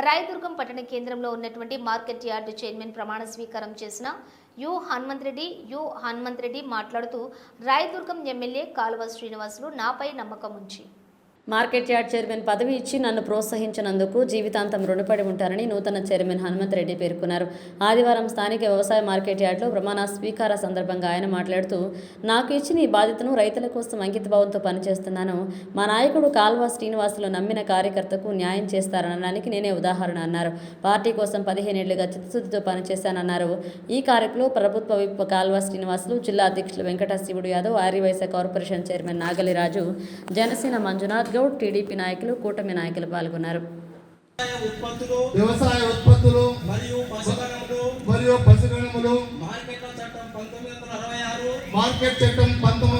రాయదుర్గం పట్టణ కేంద్రంలో ఉన్నటువంటి మార్కెట్ యార్డు చైర్మన్ ప్రమాణ స్వీకారం చేసిన యు హనుమంత్ రెడ్డి యు హనుమంత్ రెడ్డి మాట్లాడుతూ రాయదుర్గం ఎమ్మెల్యే కాలువ శ్రీనివాసులు నాపై నమ్మకం ఉంచి మార్కెట్ యార్డ్ చైర్మన్ పదవి ఇచ్చి నన్ను ప్రోత్సహించినందుకు జీవితాంతం రుణపడి ఉంటారని నూతన చైర్మన్ హనుమంత్ రెడ్డి పేర్కొన్నారు. ఆదివారం స్థానిక వ్యవసాయ మార్కెట్ యార్డ్లో ప్రమాణ స్వీకార సందర్భంగా ఆయన మాట్లాడుతూ నాకు ఇచ్చిన ఈ బాధ్యతను రైతుల కోసం అంకితభావంతో పనిచేస్తున్నాను. మా నాయకుడు కాల్వా శ్రీనివాసులు నమ్మిన కార్యకర్తకు న్యాయం చేస్తారనడానికి నేనే ఉదాహరణ అన్నారు. పార్టీ కోసం పదిహేనేళ్ళుగా చిత్తశుద్ధితో పనిచేశానన్నారు. ఈ కార్యక్రమంలో ప్రభుత్వ విప్ కాల్వ శ్రీనివాసులు జిల్లా అధ్యక్షులు Venkata Sivudu Yadav Aryavysya corporation chairman Nagaliraju Janasena Manjunath Goud TDP నాయకులు కూటమి నాయకులు పాల్గొన్నారు. వ్యవసాయ ఉత్పత్తులు మరియు మరియు పశుగణములు మార్కెట్ల చట్టం పంతొమ్మిది వందల అరవై ఆరు మార్కెట్ చట్టం పంతొమ్మిది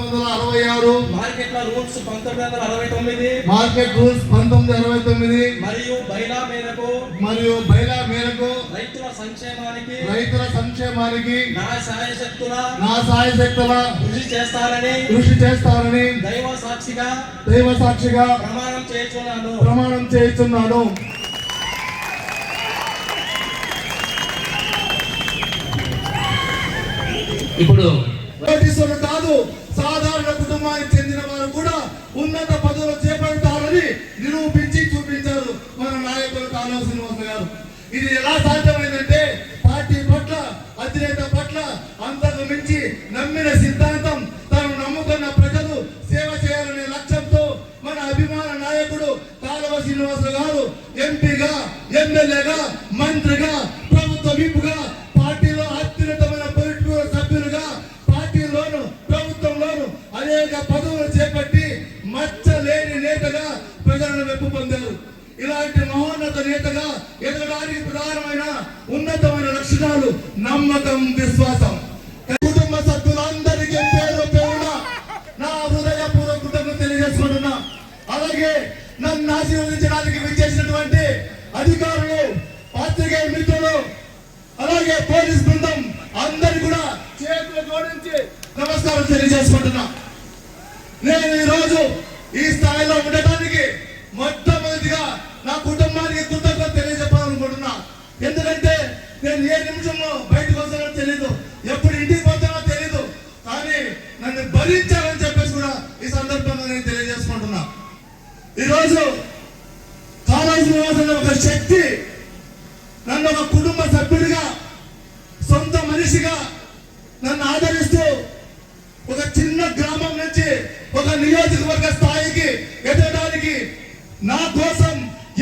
అరవై ఆరు మార్కెట్ల రూల్స్ పంతొమ్మిది వందల అరవై తొమ్మిది. మార్కెట్ రూల్స్ పంతొమ్మిది అరవై తొమ్మిది. మరియు బైలా మేరకు మరియు బైలా మేరకు రైతుల సంక్షేమానికి రైతుల సంక్షేమానికి నా సాయశక్తుల నా సాయశక్తుల కృషి చేస్తానని కృషి చేస్తానని దైవ సాక్షిగా దైవ సాక్షిగా ప్రమాణం చేస్తున్నాను. ప్రమాణం చేస్తున్నాను. ఇప్పుడు కాదు. సాధారణ కుటుంబానికి చెందిన వారు కూడా ఉన్నత పదవులు చేపడతారని నిరూపించి చూపించారు మన నాయకులు కాలువ శ్రీనివాస గారు. ఇది ఎలా సాధ్యమైందంటే పార్టీ పట్ల అధినేత పట్ల అంతకు మించి నమ్మిన సిద్ధాంతం తాను నమ్ముకున్న ప్రజలు సేవ చేయాలనే లక్ష్యంతో మన అభిమాన నాయకుడు కాలువ శ్రీనివాస గారు ఎంపీగా ఎమ్మెల్యేగా మంత్రిగా అనేక పదవులు చేపట్టి మచ్చలేని నేతగా ప్రజలను మెప్పు పొందారు. ఇలాంటి మహోన్నత నేతగా ఎదగడానికి ప్రధానమైన ఉన్నతమైన లక్షణాలు నమ్మకం విశ్వాసం. కుటుంబ సభ్యులందరికీ పేరు పేరున నా హృదయపూర్వక కృతజ్ఞత తెలియజేసుకుంటున్నా. అలాగే నన్ను ఆశీర్వదించడానికి విచ్చేసినటువంటి అధికారులు పాత్రికేయ మిత్రులు అలాగే పోలీస్ బృందం అందరు కూడా చేతులు జోడించి నమస్కారం తెలియజేసుకుంటున్నా. నేను ఈ రోజు ఈ స్థాయిలో ఉండటానికి మొట్టమొదటిగా నా కుటుంబానికి కృతజ్ఞత తెలియజెప్పాలనుకుంటున్నా. ఎందుకంటే నేను ఏ నిమిషంలో బయటకు వస్తానో తెలియదు ఎప్పుడు ఇంటికి పోతానో తెలియదు కానీ నన్ను భరించాలని చెప్పేసి కూడా ఈ సందర్భంగా నేను తెలియజేసుకుంటున్నా. ఈరోజు కాళాసి నివాసం ఒక శక్తి నన్ను ఒక కుటుంబ సభ్యుడిగా సొంత మనిషిగా నన్ను ఆదరిస్తూ ఒక నియోజకవర్గ స్థాయికి ఎదగడానికి నా కోసం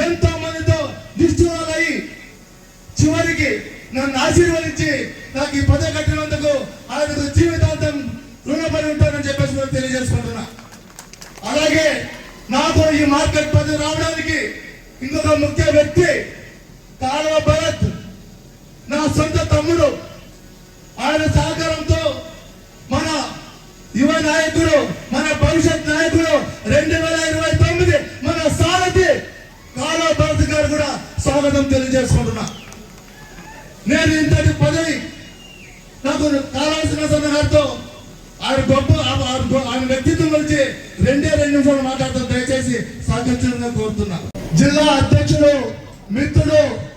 ఎంతో మందితో నిష్ఠురాలై చివరికి నన్ను ఆశీర్వదించి నాకు ఈ పదవి కట్టినందుకు ఆయనకు జీవితాంతం రుణపడి ఉంటానని చెప్పేసి కూడా తెలియజేసుకుంటున్నా. అలాగే నాతో ఈ మార్కెట్ పదవి రావడానికి ఇంకొక ముఖ్య వ్యక్తి కాలువ భరత్ నా సొంత తమ్ముడు. ఆయన సహకారంతో మన యువ నాయకుడు మన భవిష్యత్ నాయకుడు రెండు వేల ఇరవై తొమ్మిది మన సారథి కాలువ భరత్ గారు కూడా స్వాగతం తెలియజేసుకుంటున్నా నేను ఇంతటి పదవి నాకు కావాల్సిన సన్నగారితో ఆయన గొప్ప ఆ- ఆయన వ్యక్తిత్వం గురించి రెండే రెండు నిమిషాలు మాట్లాడతాను దయచేసి సహకరించడం కోరుతున్నాను. జిల్లా అధ్యక్షుడు మిత్రుడు